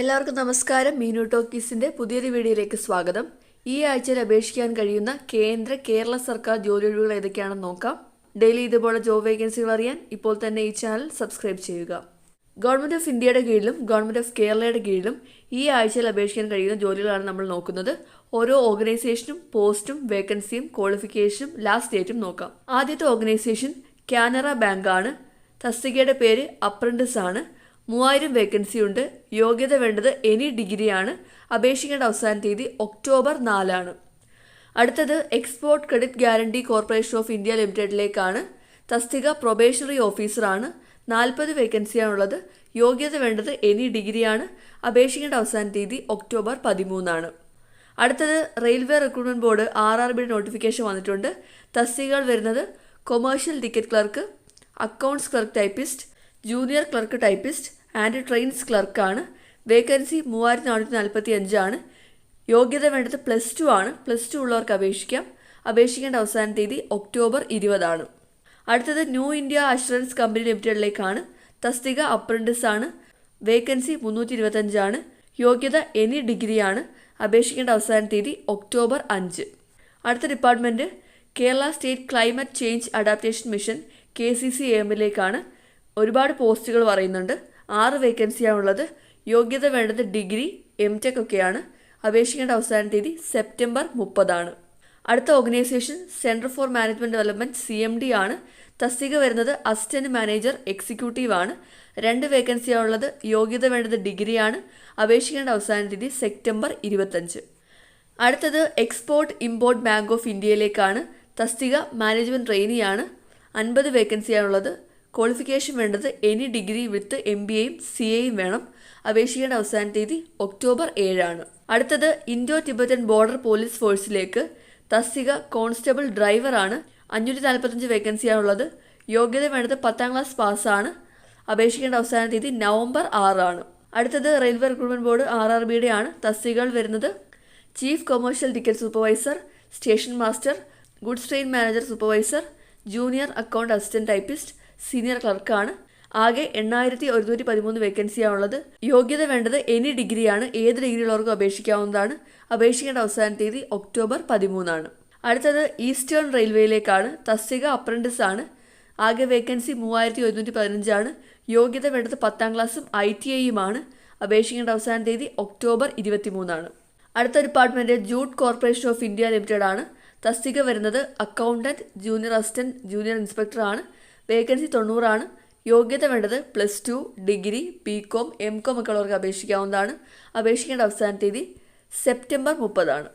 എല്ലാവർക്കും നമസ്കാരം. മീനു ടോക്കീസിന്റെ പുതിയൊരു വീഡിയോയിലേക്ക് സ്വാഗതം. ഈ ആഴ്ചയിൽ അപേക്ഷിക്കാൻ കഴിയുന്ന കേന്ദ്ര കേരള സർക്കാർ ജോലി ഒഴിവുകൾ ഏതൊക്കെയാണെന്ന് നോക്കാം. ഡെയിലി ഇതുപോലെ ജോബ് വേക്കൻസികൾ അറിയാൻ ഇപ്പോൾ തന്നെ ഈ ചാനൽ സബ്സ്ക്രൈബ് ചെയ്യുക. ഗവൺമെന്റ് ഓഫ് ഇന്ത്യയുടെ കീഴിലും ഗവൺമെന്റ് ഓഫ് കേരളയുടെ കീഴിലും ഈ ആഴ്ചയിൽ അപേക്ഷിക്കാൻ കഴിയുന്ന ജോലികളാണ് നമ്മൾ നോക്കുന്നത്. ഓരോ ഓർഗനൈസേഷനും പോസ്റ്റും വേക്കൻസിയും ക്വാളിഫിക്കേഷനും ലാസ്റ്റ് ഡേറ്റും നോക്കാം. ആദ്യത്തെ ഓർഗനൈസേഷൻ കാനറ ബാങ്ക് ആണ് തസ്തികയുടെ പേര് അപ്രന്റിസ് ആണ് മൂവായിരം വേക്കൻസി ഉണ്ട്. യോഗ്യത വേണ്ടത് എനി ഡിഗ്രിയാണ് അപേക്ഷിക്കേണ്ട അവസാന തീയതി ഒക്ടോബർ നാലാണ്. അടുത്തത് export credit guarantee corporation of India ലിമിറ്റഡിലേക്കാണ് തസ്തിക പ്രൊബേഷണറി ഓഫീസറാണ് നാൽപ്പത് വേക്കൻസിയാണുള്ളത് യോഗ്യത വേണ്ടത് എനി ഡിഗ്രിയാണ് അപേക്ഷിക്കേണ്ട അവസാന തീയതി ഒക്ടോബർ പതിമൂന്നാണ്. അടുത്തത് railway recruitment board R R ബിയുടെ നോട്ടിഫിക്കേഷൻ വന്നിട്ടുണ്ട്. തസ്തികകൾ വരുന്നത് commercial ticket clerk accounts clerk typist junior clerk typist and trains ക്ലർക്കാണ്. Vacancy മൂവായിരത്തി നാനൂറ്റി നാൽപ്പത്തി അഞ്ചാണ് യോഗ്യത വേണ്ടത് പ്ലസ് ടു ആണ്. പ്ലസ് ടു ഉള്ളവർക്ക് അപേക്ഷിക്കാം. അപേക്ഷിക്കേണ്ട അവസാന തീയതി ഒക്ടോബർ ഇരുപതാണ്. അടുത്തത് ന്യൂ ഇന്ത്യ അഷുറൻസ് കമ്പനി ലിമിറ്റഡിലേക്കാണ്. തസ്തിക അപ്രന്റിസ് ആണ് വേക്കൻസി മുന്നൂറ്റി ഇരുപത്തഞ്ചാണ് യോഗ്യത എനി ഡിഗ്രിയാണ്. അപേക്ഷിക്കേണ്ട അവസാന തീയതി ഒക്ടോബർ അഞ്ച്. അടുത്ത department Kerala state climate change adaptation mission K C C എമ്മിലേക്കാണ്. ഒരുപാട് പോസ്റ്റുകൾ പറയുന്നുണ്ട്. ആറ് വേക്കൻസിയാണുള്ളത് യോഗ്യത വേണ്ടത് ഡിഗ്രി എം ടെക് ഒക്കെയാണ്. അപേക്ഷിക്കേണ്ട അവസാന തീയതി സെപ്റ്റംബർ മുപ്പതാണ്. അടുത്ത organisation centre for management development C M D ആണ്. തസ്തിക വരുന്നത് അസിസ്റ്റന്റ് മാനേജർ എക്സിക്യൂട്ടീവ് ആണ്. രണ്ട് വേക്കൻസിയാണുള്ളത് യോഗ്യത വേണ്ടത് ഡിഗ്രിയാണ്. അപേക്ഷിക്കേണ്ട അവസാന തീയതി സെപ്റ്റംബർ ഇരുപത്തഞ്ച്. അടുത്തത് എക്സ്പോർട്ട് ഇമ്പോർട്ട് ബാങ്ക് ഓഫ് ഇന്ത്യയിലേക്കാണ്. തസ്തിക മാനേജ്മെന്റ് ട്രെയിനിയാണ്. അൻപത് വേക്കൻസിയാണുള്ളത് ക്വാളിഫിക്കേഷൻ വേണ്ടത് any degree with M B എയും സി എയും വേണം. അപേക്ഷിക്കേണ്ട അവസാന തീയതി ഒക്ടോബർ ഏഴാണ്. അടുത്തത് ഇൻഡോ ടിബറ്റൻ ബോർഡർ പോലീസ് ഫോഴ്സിലേക്ക് തസ്തിക കോൺസ്റ്റബിൾ ഡ്രൈവറാണ് അഞ്ഞൂറ്റി നാൽപ്പത്തഞ്ച് വേക്കൻസിയാണുള്ളത് യോഗ്യത വേണ്ടത് പത്താം ക്ലാസ് പാസ്സാണ് അപേക്ഷിക്കേണ്ട അവസാന തീയതി നവംബർ ആറാണ്. അടുത്തത് railway recruitment board R R ബിയുടെ ആണ് തസ്തികകൾ വരുന്നത്. Chief commercial ticket supervisor station master goods train manager supervisor junior account assistant typist senior ക്ലർക്കാണ്. ആകെ എണ്ണായിരത്തി ഒരുന്നൂറ്റി പതിമൂന്ന് വേക്കൻസിയാണുള്ളത്. യോഗ്യത വേണ്ടത് എനി ഡിഗ്രിയാണ് ഏത് ഡിഗ്രി ഉള്ളവർക്കും അപേക്ഷിക്കാവുന്നതാണ്. അപേക്ഷിക്കേണ്ട അവസാന തീയതി ഒക്ടോബർ പതിമൂന്നാണ്. അടുത്തത് ഈസ്റ്റേൺ റെയിൽവേയിലേക്കാണ്. തസ്തിക അപ്രന്റിസ് ആണ് ആകെ വേക്കൻസി മൂവായിരത്തി ഒരുന്നൂറ്റി പതിനഞ്ചാണ് യോഗ്യത വേണ്ടത് പത്താം ക്ലാസ്സും ഐ ടി ഐയുമാണ്. അപേക്ഷിക്കേണ്ട അവസാന തീയതി ഒക്ടോബർ ഇരുപത്തിമൂന്നാണ്. അടുത്ത department jute corporation of India limited ആണ് തസ്തിക വരുന്നത് accountant junior assistant junior inspector ആണ് വേക്കൻസി തൊണ്ണൂറാണ്. യോഗ്യത വേണ്ടത് plus two degree B com M com ഒക്കെ ഉള്ളവർക്ക് അപേക്ഷിക്കാവുന്നതാണ്. അപേക്ഷിക്കേണ്ട അവസാന തീയതി സെപ്റ്റംബർ മുപ്പതാണ്.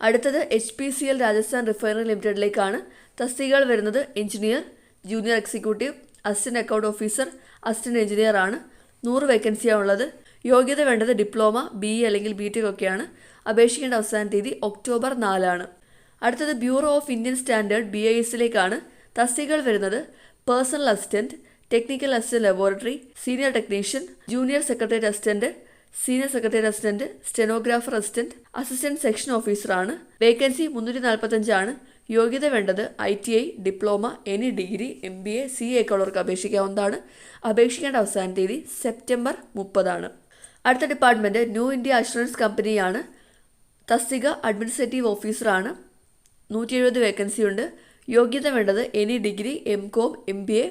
അടുത്തത് H P C L Rajasthan refinery ലിമിറ്റഡിലേക്കാണ്. തസ്തികകൾ വരുന്നത് engineer junior executive assistant account officer assistant engineer ആണ്. നൂറ് വേക്കൻസിയാണ് ഉള്ളത്. യോഗ്യത വേണ്ടത് ഡിപ്ലോമ ബി ഇ അല്ലെങ്കിൽ ബി ടെക് ഒക്കെയാണ്. അപേക്ഷിക്കേണ്ട അവസാന തീയതി ഒക്ടോബർ നാലാണ്. അടുത്തത് bureau of Indian standard B I എസിലേക്കാണ്. തസ്തികകൾ വരുന്നത് personnel assistant technical assistant laboratory senior technician junior secretariat assistant senior secretary assistant stenographer assistant assistant section ഓഫീസറാണ് വേക്കൻസി മുന്നൂറ്റി നാൽപ്പത്തഞ്ചാണ് യോഗ്യത വേണ്ടത് I T I diploma any degree M B A C A ഒക്കെ അപേക്ഷിക്കാവുന്നതാണ്. അപേക്ഷിക്കേണ്ട അവസാന തീയതി സെപ്റ്റംബർ മുപ്പതാണ് അടുത്ത ഡിപ്പാർട്ട്മെന്റ് ന്യൂ ഇന്ത്യ അഷുറൻസ് കമ്പനിയാണ് തസ്തിക അഡ്മിനിസ്ട്രേറ്റീവ് ഓഫീസറാണ് നൂറ്റി എഴുപത് വേക്കൻസി ഉണ്ട്. യോഗ്യത വേണ്ടത് any degree M com M B A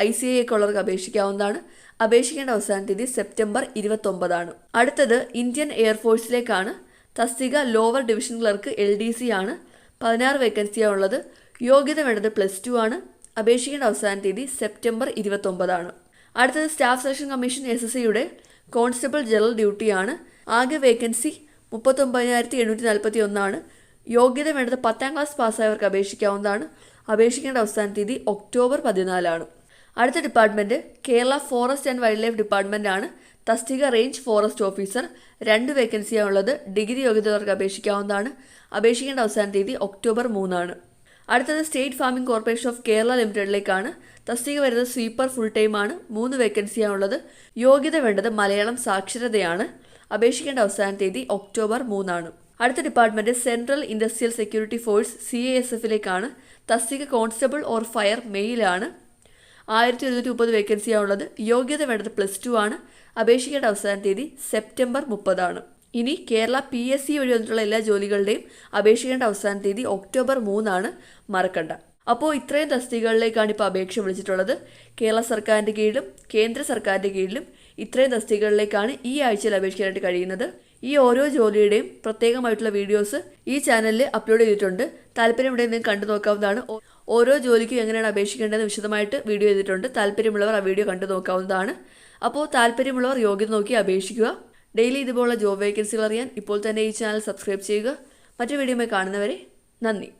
I C ഉള്ളവർക്ക് അപേക്ഷിക്കാവുന്നതാണ്. അപേക്ഷിക്കേണ്ട അവസാന തീയതി സെപ്റ്റംബർ ഇരുപത്തൊമ്പതാണ്. അടുത്തത് ഇന്ത്യൻ എയർഫോഴ്സിലേക്കാണ് തസ്തിക lower division clerk L D C ആണ്. പതിനാറ് വേക്കൻസിയാണ് ഉള്ളത്. യോഗ്യത വേണ്ടത് പ്ലസ് ടു ആണ്. അപേക്ഷിക്കേണ്ട അവസാന തീയതി സെപ്റ്റംബർ ഇരുപത്തൊമ്പതാണ്. അടുത്തത് staff selection commission S S സിയുടെ കോൺസ്റ്റബിൾ ജനറൽ ഡ്യൂട്ടിയാണ്. ആകെ വേക്കൻസി മുപ്പത്തൊമ്പതിനായിരത്തി എണ്ണൂറ്റി നാൽപ്പത്തി ഒന്നാണ് യോഗ്യത വേണ്ടത് പത്താം ക്ലാസ് പാസ്സായവർക്ക് അപേക്ഷിക്കാവുന്നതാണ്. അപേക്ഷിക്കേണ്ട അവസാന തീയതി ഒക്ടോബർ പതിനാലാണ്. അടുത്ത department Kerala forest and wildlife department ആണ് തസ്തിക റേഞ്ച് ഫോറസ്റ്റ് ഓഫീസർ. രണ്ട് വേക്കൻസിയാണുള്ളത്. ഡിഗ്രി യോഗ്യതവർക്ക് അപേക്ഷിക്കാവുന്നതാണ്. അപേക്ഷിക്കേണ്ട അവസാന തീയതി ഒക്ടോബർ മൂന്നാണ്. അടുത്തത് state farming corporation of Kerala ലിമിറ്റഡിലേക്കാണ്. തസ്തിക വരുന്നത് സ്വീപ്പർ ഫുൾ ടൈം ആണ് മൂന്ന് വേക്കൻസിയാണുള്ളത്. യോഗ്യത വേണ്ടത് മലയാളം സാക്ഷരതയാണ്. അപേക്ഷിക്കേണ്ട അവസാന തീയതി ഒക്ടോബർ മൂന്നാണ്. അടുത്ത department central industrial security force C A S എഫിലേക്കാണ് തസ്തിക കോൺസ്റ്റബിൾ ഓർ ഫയർ മെയിലാണ്. ആയിരത്തി ഒരുന്നൂറ്റി മുപ്പത് വേക്കൻസിയാണുള്ളത്. യോഗ്യത വേണ്ടത് പ്ലസ് ടു ആണ്. അപേക്ഷിക്കേണ്ട അവസാന തീയതി സെപ്റ്റംബർ മുപ്പതാണ്. ഇനി കേരള പി എസ് സി വഴി വന്നിട്ടുള്ള എല്ലാ ജോലികളുടെയും അപേക്ഷിക്കേണ്ട അവസാന തീയതി ഒക്ടോബർ മൂന്നാണ് മറക്കണ്ട. അപ്പോൾ ഇത്രയും തസ്തികകളിലേക്കാണ് ഇപ്പോൾ അപേക്ഷ വിളിച്ചിട്ടുള്ളത്. കേരള സർക്കാരിന്റെ കീഴിലും കേന്ദ്ര സർക്കാരിന്റെ കീഴിലും ഇത്രയും തസ്തികകളിലേക്കാണ് ഈ ആഴ്ചയിൽ അപേക്ഷിക്കാനായിട്ട് കഴിയുന്നത്. ഈ ഓരോ ജോലിയുടെയും പ്രത്യേകമായിട്ടുള്ള വീഡിയോസ് ഈ ചാനലിൽ അപ്ലോഡ് ചെയ്തിട്ടുണ്ട്. താല്പര്യമുണ്ടെങ്കിൽ നിങ്ങൾക്ക് കണ്ടു നോക്കാവുന്നതാണ്. ഓരോ ജോലിക്കും എങ്ങനെയാണ് അപേക്ഷിക്കേണ്ടതെന്ന് വിശദമായിട്ട് വീഡിയോ ചെയ്തിട്ടുണ്ട്. താല്പര്യമുള്ളവർ ആ വീഡിയോ കണ്ടു നോക്കാവുന്നതാണ്. അപ്പോൾ താല്പര്യമുള്ളവർ യോഗ്യത നോക്കി അപേക്ഷിക്കുക. ഡെയിലി ഇതുപോലുള്ള ജോബ് വേക്കൻസികൾ അറിയാൻ ഇപ്പോൾ തന്നെ ഈ ചാനൽ സബ്സ്ക്രൈബ് ചെയ്യുക. മറ്റു വീഡിയോമായി കാണുന്നവരെ നന്ദി.